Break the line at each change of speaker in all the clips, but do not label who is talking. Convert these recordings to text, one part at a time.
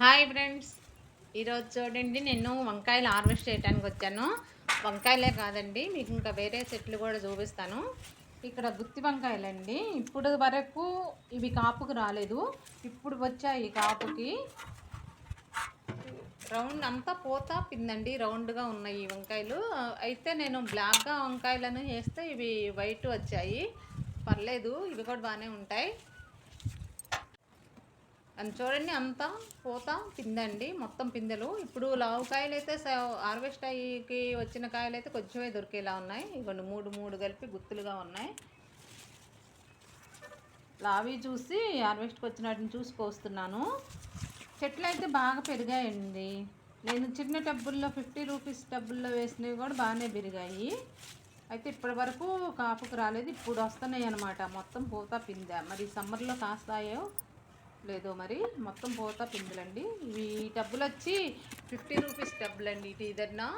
Hi friends ఈరోజు చూడండి నేను వంకాయలు హార్వెస్ట్ చేయడానికి వచ్చాను. వంకాయలే కాదండి మీకు ఇంకా వేరే చెట్లు కూడా చూపిస్తాను. ఇక్కడ గుత్తి వంకాయలండి. ఇప్పుడు వరకు ఇవి కాపుకు రాలేదు. ఇప్పుడు వచ్చాయి కాపుకి. రౌండ్ అంతా పోతా పిందండి రౌండ్గా ఉన్నాయి ఈ వంకాయలు. అయితే నేను బ్లాక్గా వంకాయలను వేస్తే ఇవి వైట్ వచ్చాయి. పర్లేదు ఇవి కూడా బాగానే ఉంటాయి. అని చూడండి అంతా పూత పిందండి మొత్తం పిందెలు. ఇప్పుడు లావు కాయలు అయితే హార్వెస్ట్ అయ్యికి వచ్చిన కాయలు అయితే కొంచెమే దొరికేలా ఉన్నాయి. ఇవన్నీ మూడు మూడు కలిపి గుత్తులుగా ఉన్నాయి. లావి చూసి హార్వెస్ట్కి వచ్చిన వాటిని చూసి కోస్తున్నాను. చెట్లు అయితే బాగా పెరిగాయండి. నేను చిన్న టబ్బుల్లో ఫిఫ్టీ రూపీస్ టబ్బుల్లో వేసినవి కూడా బాగానే పెరిగాయి. అయితే ఇప్పటి వరకు కాపుకు రాలేదు ఇప్పుడు వస్తున్నాయి అనమాట మొత్తం పూత పిందె. మరి సమ్మర్లో కాస్తాయో లేదో మరి మొత్తం పోతా పిందులండి. ఈ డబ్బులు వచ్చి ఫిఫ్టీ రూపీస్ డబ్బులు అండి ఇటు ఇదన్నా.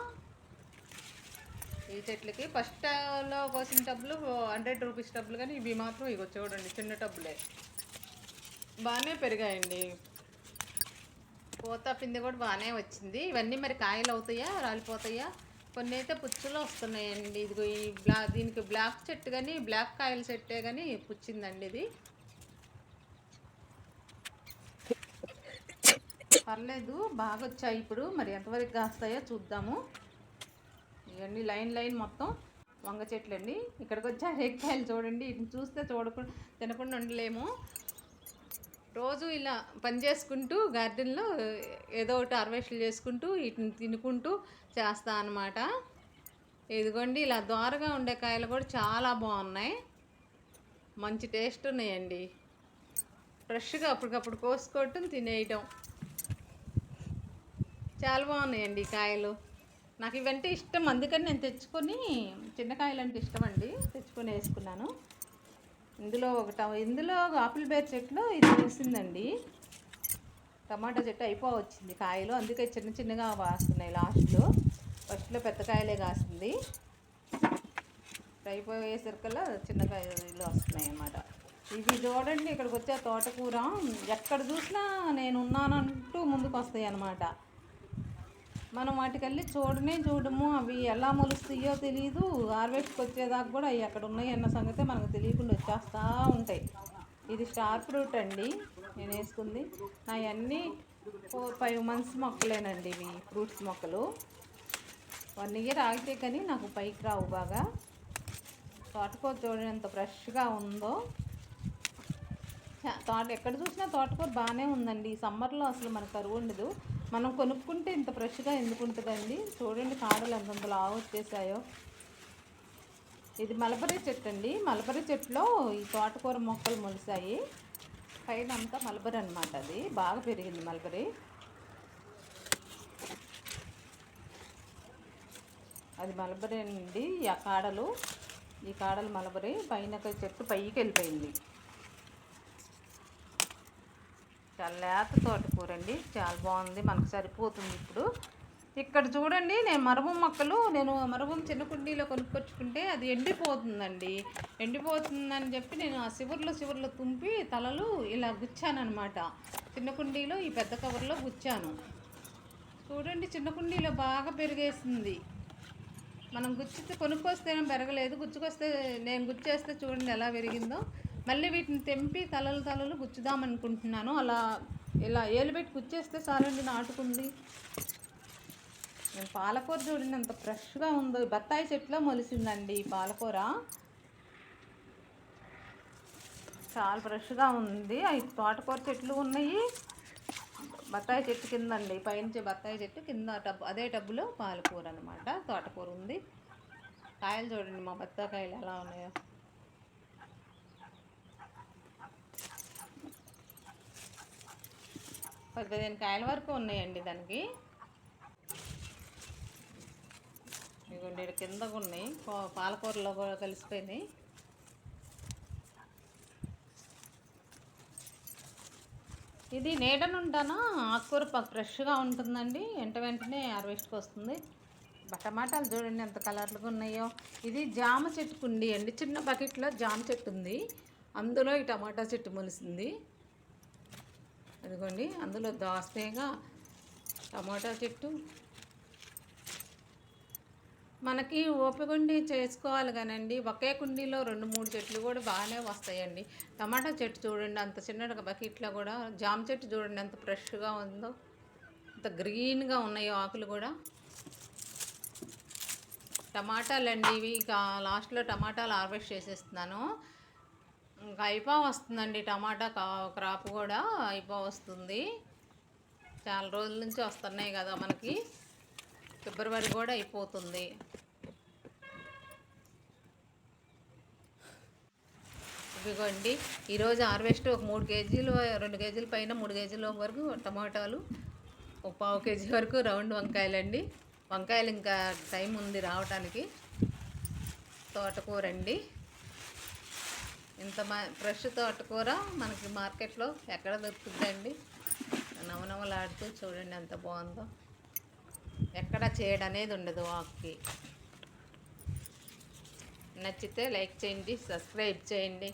ఈ చెట్లకి ఫస్ట్లో కోసిన టబ్బులు హండ్రెడ్ రూపీస్ టబ్బులు కానీ ఇవి మాత్రం ఇవి చూడండి చిన్న టబ్బులే. బాగానే పెరిగాయండి. పోతా పిండి కూడా బాగానే వచ్చింది. ఇవన్నీ మరి కాయలు అవుతాయా రాలిపోతాయా? కొన్ని అయితే పుచ్చులు వస్తున్నాయండి. ఇదిగో ఈ బ్లా దీనికి బ్లాక్ చెట్టు కానీ బ్లాక్ కాయల చెట్టే కానీ పుచ్చిందండి ఇది. పర్లేదు బాగా వచ్చాయి ఇప్పుడు. మరి ఎంతవరకు కాస్తాయో చూద్దాము. ఇవన్నీ లైన్ లైన్ మొత్తం వంగ చెట్లు అండి ఇక్కడికి వచ్చి రేక్కాయలు చూడండి. వీటిని చూస్తే చూడకుండా తినకుండా ఉండలేము. రోజు ఇలా పని చేసుకుంటూ గార్డెన్లో ఏదో ఒకటి హార్వెస్ట్లు చేసుకుంటూ వీటిని తినుకుంటూ చేస్తా అనమాట ఇదిగోండి ఇలా దోరగా ఉండే కాయలు కూడా చాలా బాగున్నాయి. మంచి టేస్ట్ ఉన్నాయండి. ఫ్రెష్గా అప్పటికప్పుడు కోసుకోవటం తినేయటం. చాలా బాగున్నాయండి కాయలు. నాకు ఇవంటే ఇష్టం. అందుకని నేను తెచ్చుకొని చిన్న కాయలు అంటే ఇష్టం అండి తెచ్చుకొని వేసుకున్నాను. ఇందులో ఒకట ఇందులో ఆపిల్ బేర్ చెట్లు ఇది వేసిందండి. టమాటా చెట్టు అయిపో వచ్చింది కాయలు. అందుకే చిన్న చిన్నగా వాస్తున్నాయి లాస్ట్లో. ఫస్ట్లో పెద్ద కాయలే కాస్తుంది అయిపోయేసరికల్లా చిన్న కాయలు వస్తున్నాయి అన్నమాట. ఇవి చూడండి ఇక్కడికి వచ్చే తోటకూర. ఎక్కడ చూసినా నేను ఉన్నానంటూ ముందుకు వస్తాయి అన్నమాట. మనం వాటికెళ్ళి చూడనే చూడము. అవి ఎలా మొలుస్తాయో తెలియదు హార్వెస్ట్కి వచ్చేదాకా కూడా అవి అక్కడ ఉన్నాయి అన్న సంగతి మనకు తెలియకుండా వచ్చేస్తూ ఉంటాయి. ఇది స్టార్ ఫ్రూట్ అండి. నేను వేసుకుంది. నా అన్నీ ఫోర్ ఫైవ్ మంత్స్ మొక్కలేనండి ఇవి ఫ్రూట్స్ మొక్కలు. వన్ ఇయర్ ఆగితే కానీ నాకు పైకి రావు బాగా. తోటకూర చూడండి ఎంత ఫ్రెష్గా ఉందో. తోట ఎక్కడ చూసినా తోటకూర బాగానే ఉందండి. సమ్మర్లో అసలు మనకు కరువు ఉండదు. మనం కొనుక్కుంటే ఇంత ఫ్రెష్గా ఎందుకు ఉంటుందండి? చూడండి కాడలు ఎంతంత లావు వచ్చేసాయో. ఇది మలబరీ చెట్టు అండి మలబరీ చెట్టులో ఈ తోటకూర మొక్కలు మొలిసాయి. పైన అంతా మలబరీ అనమాట అది. బాగా పెరిగింది మలబరీ. అది మలబరీ అండి. ఆ కాడలు ఈ కాడలు మలబరీ. పైన చెట్టు పైకి వెళ్ళిపోయింది. చాలా లేత తోటకూర అండి చాలా బాగుంది. మనకు సరిపోతుంది ఇప్పుడు. ఇక్కడ చూడండి నేను మరబం మొక్కలు నేను మరబం చిన్న కుండీలో కొనుక్కొచ్చుకుంటే అది ఎండిపోతుందండి. ఎండిపోతుందని చెప్పి నేను ఆ శివర్లో శివర్లో తుంపి తలలు ఇలా గుచ్చాను చిన్న కుండీలో ఈ పెద్ద కవర్లో గుచ్చాను. చూడండి చిన్న కుండీలో బాగా పెరిగేసింది. మనం గుచ్చితే కొనుక్కొస్తేనే పెరగలేదు. గుచ్చుకొస్తే నేను గుచ్చేస్తే చూడండి ఎలా పెరిగిందో. మళ్ళీ వీటిని తెంపి తలలు తలలు గుచ్చుదాం అనుకుంటున్నాను. అలా ఇలా ఏలుబెట్టి గుచ్చేస్తే చాలండి నాటుకుంది నేను పాలకూర చూడండి అంత ఫ్రెష్గా ఉందో బత్తాయి చెట్లో మొలిసిందండి ఈ పాలకూర. చాలా ఫ్రెష్గా ఉంది. అవి తోటకూర చెట్లు ఉన్నాయి. బత్తాయి చెట్టు కింద అండి పైనుంచి బత్తాయి చెట్టు కింద టబ్బు అదే టబ్బులో పాలకూర అనమాట తోటకూర ఉంది. కాయలు చూడండి మా బత్తాకాయలు ఎలా ఉన్నాయో. పదిహేను కాయల వరకు ఉన్నాయండి దానికి. ఇదిగోండి ఇక్కడ కిందకు ఉన్నాయి పాలకూరలో కూడా కలిసిపోయినాయి. ఇది నీడనుంటానా ఆకుకూర ఫ్రెష్గా ఉంటుందండి. వెంట వెంటనే హార్వెస్ట్కి వస్తుంది. టమాటాలు చూడండి ఎంత కలర్లుగా ఉన్నాయో. ఇది జామ చెట్టుకు ఉండి అండి. చిన్న బకెట్లో జామ చెట్టు ఉంది. అందులో ఈ టమాటా చెట్టు మొలిసింది. అదిగోండి అందులో దోసతీగ టమాటా చెట్టు. మనకి ఓపిక ఉండి చేసుకోవాలి కానండి. ఒకే కుండీలో రెండు మూడు చెట్లు కూడా బాగానే వస్తాయండి. టమాటా చెట్టు చూడండి అంత చిన్న బకెట్లో కూడా. జామ చెట్టు చూడండి ఎంత ఫ్రెష్గా ఉందో. అంత గ్రీన్గా ఉన్నాయి ఆకులు కూడా. టమాటాలండి ఇవి ఇక లాస్ట్లో టమాటాలు హార్వెస్ట్ చేసేస్తున్నాను. ఇంకా అయిపో వస్తుందండి టమాటా కా- క్రాప్ కూడా అయిపో వస్తుంది. చాలా రోజుల నుంచి వస్తున్నాయి కదా మనకి. ఫిబ్రవరి కూడా అయిపోతుంది. ఇదిగోండి ఈరోజు హార్వెస్ట్ ఒక మూడు కేజీలు రెండు కేజీల పైన మూడు కేజీల వరకు టమాటాలు ఒక పావు కేజీ వరకు రౌండ్ వంకాయలండి. వంకాయలు ఇంకా టైం ఉంది రావటానికి. తోటకూర అండి ఇంత మా ఫ్రెష్ తోటకూర మనకి మార్కెట్లో ఎక్కడ దొరుకుతుందండి? నవనవలాడుతూ చూడండి ఎంత బాగుందో. ఎక్కడ చేయడం అనేది ఉండదు వాక్కి. నచ్చితే లైక్ చేయండి సబ్స్క్రైబ్ చేయండి.